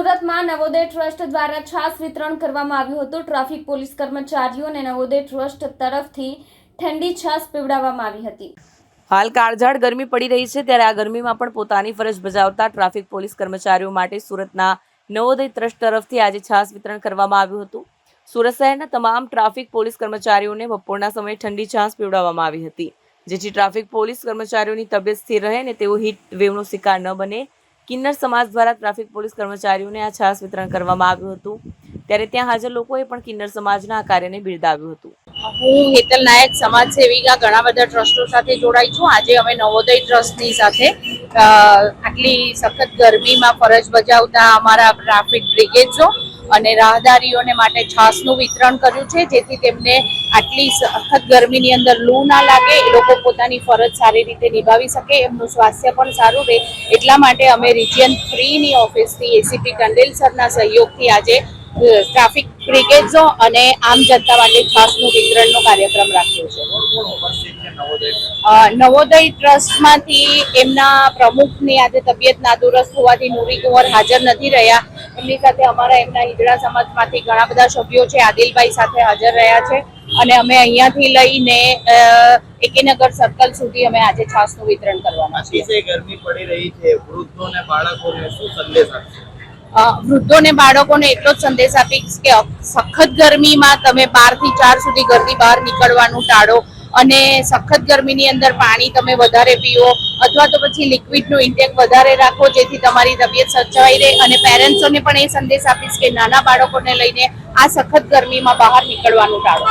સુરતમાં નવોદય ટ્રસ્ટ દ્વારા છાસ વિતરણ કરવામાં આવ્યું હતું. ટ્રાફિક પોલીસ કર્મચારીઓ અને નવોદય ટ્રસ્ટ તરફથી ઠંડી છાસ પીવડાવવામાં આવી હતી. હાલ કાળઝાળ ગરમી પડી રહી છે ત્યારે આ ગરમીમાં પણ પોતાની ફરજ બજાવતા ટ્રાફિક પોલીસ કર્મચારીઓ માટે સુરતના નવોદય ટ્રસ્ટ તરફથી આજે છાસ વિતરણ કરવામાં આવ્યું હતું. સુરત શહેરના તમામ ટ્રાફિક પોલીસ કર્મચારીઓને બપોરના સમયે ઠંડી છાસ પીવડાવવામાં આવી હતી. જેથી ટ્રાફિક પોલીસ કર્મચારીઓની તબિયત સ્થિર રહે અને તેઓ હીટ વેવનો શિકાર ન બને. કિન્નર સમાજ દ્વારા ટ્રાફિક પોલીસ કર્મચારીઓને આ છાસ વિતરણ કરવામાં આવ્યું હતું. ત્યારે ત્યાં હાજર લોકોએ પણ કિન્નર સમાજના આ કાર્યને બિરદાવ્યું હતું. હું હેતલ નાયક સમાજ સેવિકા, ઘણા બધા ટ્રસ્ટો સાથે જોડાઈ છું. આજે અમે નવોદય ટ્રસ્ટની સાથે આટલી સખત ગરમીમાં ફરજ બજાવતા અમારા ટ્રાફિક બ્રિગેડ્સો અને રાહદારીઓને માટે છાસનું વિતરણ કર્યું છે, જેથી તેમને આટલી સખત ગરમીની અંદર લૂ ના લાગે, એ લોકો પોતાની ફરજ સારી રીતે નિભાવી શકે, એમનું સ્વાસ્થ્ય પણ સારું રહે. એટલા માટે અમે રિજિયન થ્રીની ઓફિસથી એસીપી કંડેલ સરના સહયોગથી આજે ટ્રાફિક બ્રિગેડ્સો અને આમ જનતા માટે છાસનું વિતરણનો કાર્યક્રમ રાખ્યો છે. નવોદય ટ્રસ્ટમાંથી એમના પ્રમુખની આજે તબિયત નાદુરસ્ત હોવાથી નુરી કુંવર હાજર નથી રહ્યા. એમની સાથે અમારા એમના હિજડા સમાજમાંથી ઘણા બધા સભ્યો છે આદિલભાઈ સાથે હાજર રહ્યા છે. અને અમે અહીંયાથી લઈને એકેનગર સર્કલ સુધી અમે આજે છાસનું વિતરણ કરવાના છીએ ગરમી પડી રહી છે. વૃદ્ધોને બાળકોને શું સંદેશ વૃદ્ધોને બાળકોને એટલો જ સંદેશ આપીશ કે સખત ગરમીમાં તમે બારથી ચાર સુધી ઘરથી બહાર નીકળવાનું ટાળો. અને સખત ગરમીની અંદર પાણી તમે વધારે પીવો અથવા તો પછી લિક્વિડનું ઇન્ટેક વધારે રાખો, જેથી તમારી તબિયત સચવાઈ રહે. અને પેરેન્ટ્સોને પણ એ સંદેશ આપીશ કે નાના બાળકોને લઈને આ સખત ગરમીમાં બહાર નીકળવાનું ટાળો.